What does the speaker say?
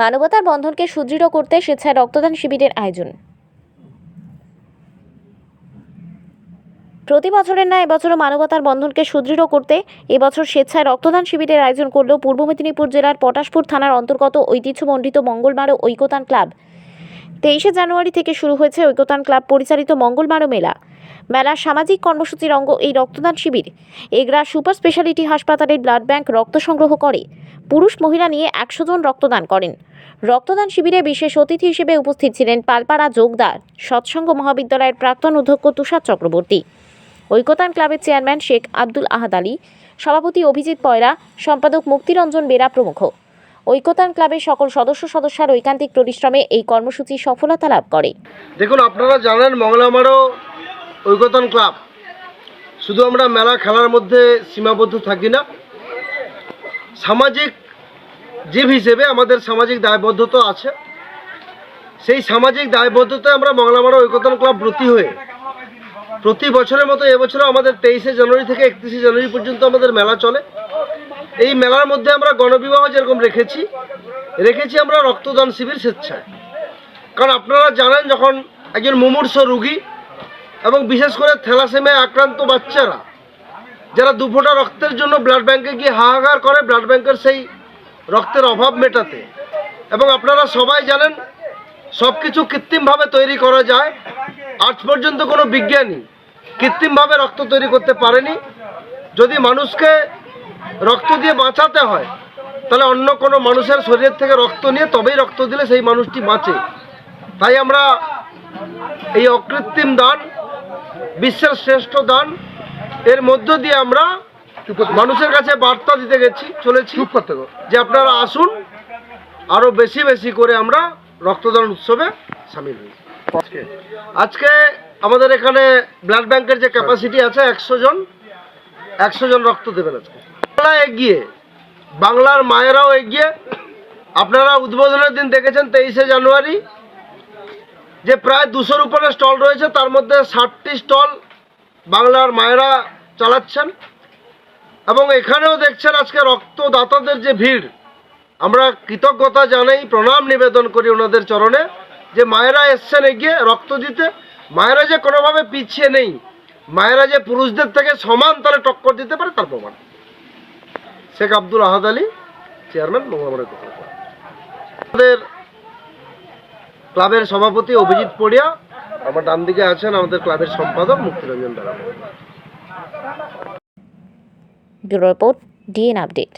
মানবতার বন্ধনকে সুদৃঢ় করতে স্বেচ্ছায় রক্তদান শিবিরের আয়োজন। প্রতি বছরের ন্যায় এবছরও মানবতার বন্ধনকে সুদৃঢ় করতে এবছর স্বেচ্ছায় রক্তদান শিবিরের আয়োজন করল পূর্ব মেদিনীপুর জেলার পটাশপুর থানার অন্তর্গত ঐতিহ্যমণ্ডিত মঙ্গলমারো ঐকতান ক্লাব। তেইশে জানুয়ারি থেকে শুরু হয়েছে ঐকতান ক্লাব পরিচালিত মঙ্গলমারো মেলা। মেলার সামাজিক কর্মসূচির অঙ্গ এই রক্তদান শিবির। এগরা সুপার স্পেশালিটি হাসপাতালের ব্লাড ব্যাংক রক্ত সংগ্রহ করে। পুরুষ মহিলা নিয়ে একশো জন রক্তদান করেন। রক্তদান শিবিরে বিশেষ অতিথি হিসেবে উপস্থিত ছিলেন পালপাড়া যোগদার সৎসঙ্গ মহাবিদ্যালয়ের প্রাক্তন অধ্যক্ষ তুষার চক্রবর্তী। ঐকতান ক্লাবের চেয়ারম্যান শেখ আব্দুল আহাদ আলী, সভাপতি অভিজিৎ পয়রা, সম্পাদক মুক্তিরঞ্জন বেরা প্রমুখ। ঐকতান ক্লাবের সকল সদস্য সদস্যার ঐকান্তিক পরিশ্রমে এই কর্মসূচি সফলতা লাভ করে। দেখুন, আপনারা জানেন মংলামারও ঐকতন ক্লাব। শুধু আমরা মেলা খেলার মধ্যে সীমাবদ্ধ থাকি না সামাজিক জীব হিসেবে আমাদের সামাজিক দায়বদ্ধতা আছে। সেই সামাজিক দায়বদ্ধতায় আমরা মংলামারও ঐকতন ক্লাব ব্রতী হয়ে প্রতি বছরের মতো এবছরও আমাদের তেইশে জানুয়ারি থেকে একত্রিশে জানুয়ারি পর্যন্ত আমাদের মেলা চলে। এই মেলার মধ্যে আমরা গণবিবাহ যেরকম রেখেছি রেখেছি আমরা রক্তদান শিবির স্বেচ্ছায়। কারণ আপনারা জানেন যখন একজন মুমূর্ষ রুগী এবং বিশেষ করে থ্যালাসেমিয়া আক্রান্ত বাচ্চারা যারা দুফোটা রক্তের জন্য ব্লাড ব্যাংকে গিয়ে হাহাকার করে ব্লাড ব্যাংকের সেই রক্তের অভাব মেটাতে। এবং আপনারা সবাই জানেন সব কিছু কৃত্রিমভাবে তৈরি করা যায়। আজ পর্যন্ত কোনো বিজ্ঞানী কৃত্রিমভাবে রক্ত তৈরি করতে পারেনি। যদি মানুষকে রক্ত দিয়ে বাঁচাতে হয়, তাহলে অন্য কোনো মানুষের শরীর থেকে রক্ত নিয়ে তবেই রক্ত দিলে সেই মানুষটি বাঁচে। তাই আমরা এই অকৃত্রিম দান, বিশ্বের শ্রেষ্ঠ দান এর মধ্য দিয়ে আমরা মানুষের কাছে বার্তা দিতে গেছি চলেছি যে আপনারা আসুন আরও বেশি বেশি করে আমরা রক্তদান উৎসবে সামিল হই। আজকে আমাদের এখানে ব্লাড ব্যাংকের যে ক্যাপাসিটি আছে একশো জন একশো জন রক্ত দেবেন আজকে। বাংলা এগিয়ে বাংলার মায়েরাও এগিয়ে আপনারা উদ্বোধনের দিন দেখেছেন তেইশে জানুয়ারি যে প্রায় দুশোর উপরে স্টল রয়েছে তার মধ্যে ষাটটি স্টল বাংলার মায়েরা চালাচ্ছেন এবং এখানেও দেখছেন আজকে রক্তদাতাদের যে ভিড়। আমরা কৃতজ্ঞতা জানাই, প্রণাম নিবেদন করি ওনাদের চরণে যে মায়েরা এসছেন এগিয়ে রক্ত দিতে। মায়েরা যে কোনোভাবে পিছিয়ে নেই, মায়েরা যে পুরুষদের থেকে সমান তারা টক্কর দিতে পারে তার প্রমাণ। শেখ আব্দুল আহাদ আলী, চেয়ারম্যান মঙ্গলবারের কথা। আমাদের ক্লাবের সভাপতি অভিজিৎ পড়িয়া, আমার ডান দিকে আছেন আমাদের ক্লাবের সম্পাদক মুক্তিরঞ্জন দাঁড়া ব্যুরো রিপোর্ট ডিএন আপডেট